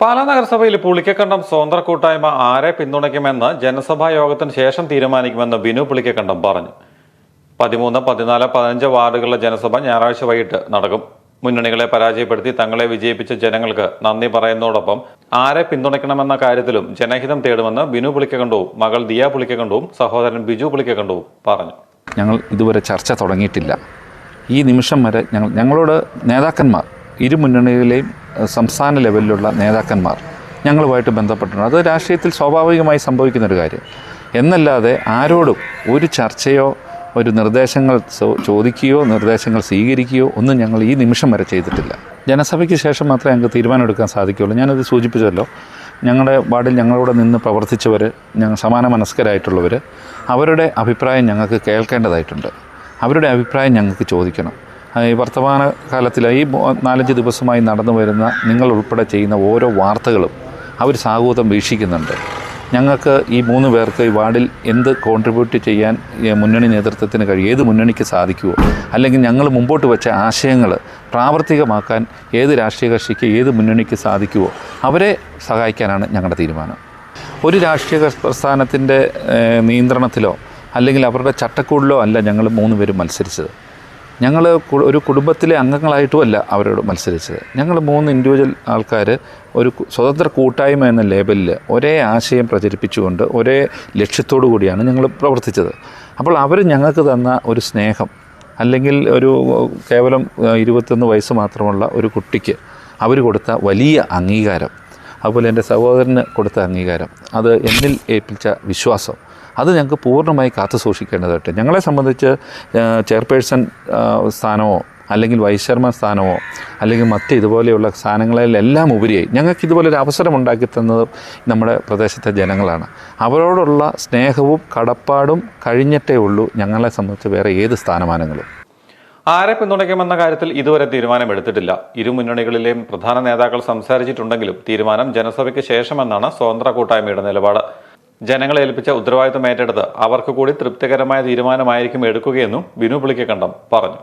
പാലാ നഗരസഭയിൽ പുളിക്കക്കണ്ടം സ്വതന്ത്ര കൂട്ടായ്മ ആരെ പിന്തുണയ്ക്കുമെന്ന് ജനസഭാ യോഗത്തിന് ശേഷം തീരുമാനിക്കുമെന്ന് ബിനു പുളിക്കക്കണ്ടം പറഞ്ഞു. പതിമൂന്ന് പതിനാല് പതിനഞ്ച് വാർഡുകളിലെ ജനസഭ ഞായറാഴ്ച വൈകിട്ട് നടക്കും. മുന്നണികളെ പരാജയപ്പെടുത്തി തങ്ങളെ വിജയിപ്പിച്ച ജനങ്ങൾക്ക് നന്ദി പറയുന്നതോടൊപ്പം ആരെ പിന്തുണയ്ക്കണമെന്ന കാര്യത്തിലും ജനഹിതം തേടുമെന്ന് ബിനു പുളിക്കക്കണ്ടവും മകൾ ദിയ പുളിക്കക്കണ്ടവും സഹോദരൻ ബിജു പുളിക്കക്കണ്ടവും പറഞ്ഞു. ഞങ്ങൾ ഇതുവരെ ചർച്ച തുടങ്ങിയിട്ടില്ല. ഈ നിമിഷം വരെ ഞങ്ങൾ ഞങ്ങളോട് നേതാക്കന്മാർ ഇരു മുന്നണികളിലെയും ഏഹ്, സംസ്ഥാന ലെവലിലുള്ള നേതാക്കന്മാർ ഞങ്ങളുമായിട്ട് ബന്ധപ്പെട്ടിട്ടുണ്ട്. അത് രാഷ്ട്രീയത്തിൽ സ്വാഭാവികമായി സംഭവിക്കുന്നൊരു കാര്യം. എന്നല്ലാതെ ആരോടും ഒരു ചർച്ചയോ ഒരു നിർദ്ദേശങ്ങൾ ചോദിക്കുകയോ നിർദ്ദേശങ്ങൾ സ്വീകരിക്കുകയോ ഒന്നും ഞങ്ങൾ ഈ നിമിഷം വരെ ചെയ്തിട്ടില്ല. ജനസഭയ്ക്ക് ശേഷം മാത്രമേ ഞങ്ങൾക്ക് തീരുമാനമെടുക്കാൻ സാധിക്കുകയുള്ളൂ. ഞാനത് സൂചിപ്പിച്ചല്ലോ. ഞങ്ങളുടെ വാർഡിൽ ഞങ്ങളോട് നിന്ന് പ്രവർത്തിച്ചവർ ഞങ്ങൾ സമാന മനസ്കരായിട്ടുള്ളവർ അവരുടെ അഭിപ്രായം ഞങ്ങൾക്ക് കേൾക്കേണ്ടതായിട്ടുണ്ട്. അവരുടെ അഭിപ്രായം ഞങ്ങൾക്ക് ചോദിക്കണം. ഈ വർത്തമാന കാലത്തിൽ ഈ നാലഞ്ച് ദിവസമായി നടന്നു വരുന്ന നിങ്ങൾ ഉൾപ്പെടെ ചെയ്യുന്ന ഓരോ വാർത്തകളും അവർ സാഹൂതം വീക്ഷിക്കുന്നുണ്ട്. ഞങ്ങൾക്ക് ഈ മൂന്ന് പേർക്ക് ഈ വാർഡിൽ എന്ത് കോൺട്രിബ്യൂട്ട് ചെയ്യാൻ മുന്നണി നേതൃത്വത്തിന് കഴിയും? ഏത് മുന്നണിക്ക് സാധിക്കുമോ അല്ലെങ്കിൽ ഞങ്ങൾ മുമ്പോട്ട് വെച്ച ആശയങ്ങൾ പ്രാവർത്തികമാക്കാൻ ഏത് രാഷ്ട്രീയ കക്ഷിക്ക് ഏത് മുന്നണിക്ക് സാധിക്കുമോ അവരെ സഹായിക്കാനാണ് ഞങ്ങളുടെ തീരുമാനം. ഒരു രാഷ്ട്രീയ പ്രസ്ഥാനത്തിന്റെ നിയന്ത്രണത്തിലോ അല്ലെങ്കിൽ അവരുടെ ചട്ടക്കൂടിലോ അല്ല ഞങ്ങൾ മൂന്ന് പേരും മത്സരിച്ചത്. ഞങ്ങൾ ഒരു കുടുംബത്തിലെ അംഗങ്ങളായിട്ടുമല്ല അവരോട് മത്സരിച്ചത്. ഞങ്ങൾ മൂന്ന് ഇൻഡിവിജ്വൽ ആൾക്കാർ ഒരു സ്വതന്ത്ര കൂട്ടായ്മ എന്ന ലേബലിൽ ഒരേ ആശയം പ്രചരിപ്പിച്ചുകൊണ്ട് ഒരേ ലക്ഷ്യത്തോടു കൂടിയാണ് ഞങ്ങൾ പ്രവർത്തിച്ചത്. അപ്പോൾ അവർ ഞങ്ങൾക്ക് തന്ന ഒരു സ്നേഹം അല്ലെങ്കിൽ ഒരു കേവലം ഇരുപത്തൊന്ന് വയസ്സ് മാത്രമുള്ള ഒരു കുട്ടിക്ക് അവർ കൊടുത്ത വലിയ അംഗീകാരം. അതുപോലെ എന്റെ സഹോദരന് കൊടുത്ത അംഗീകാരം. അത് എന്നിൽ ഏൽപ്പിച്ച വിശ്വാസം. അത് ഞങ്ങൾക്ക് പൂർണമായി കാത്തു സൂക്ഷിക്കേണ്ടതായിട്ട് ഞങ്ങളെ സംബന്ധിച്ച് ചെയർപേഴ്സൺ സ്ഥാനമോ അല്ലെങ്കിൽ വൈസ് ചെയർമാൻ സ്ഥാനമോ അല്ലെങ്കിൽ മറ്റ് ഇതുപോലെയുള്ള സ്ഥാനങ്ങളിലെല്ലാം ഉപരിയായി. ഞങ്ങൾക്ക് ഇതുപോലൊരു അവസരം ഉണ്ടാക്കി തന്നത് നമ്മുടെ പ്രദേശത്തെ ജനങ്ങളാണ്. അവരോടുള്ള സ്നേഹവും കടപ്പാടും കഴിഞ്ഞിട്ടേ ഉള്ളൂ ഞങ്ങളെ സംബന്ധിച്ച് വേറെ ഏത് സ്ഥാനമാനങ്ങളും. ആരെ പിന്തുണയ്ക്കുമെന്ന കാര്യത്തിൽ ഇതുവരെ തീരുമാനമെടുത്തിട്ടില്ല. ഇരു മുന്നണികളിലെയും പ്രധാന നേതാക്കൾ സംസാരിച്ചിട്ടുണ്ടെങ്കിലും തീരുമാനം ജനസഭയ്ക്ക് ശേഷമെന്നാണ് സ്വതന്ത്ര കൂട്ടായ്മയുടെ നിലപാട്. ജനങ്ങളെ ഏൽപ്പിച്ച ഉത്തരവാദിത്തം ഏറ്റെടുത്ത് അവർക്ക് കൂടി തൃപ്തികരമായ തീരുമാനമായിരിക്കും എടുക്കുകയെന്നും ബിനു പുളിക്കക്കണ്ടം പറഞ്ഞു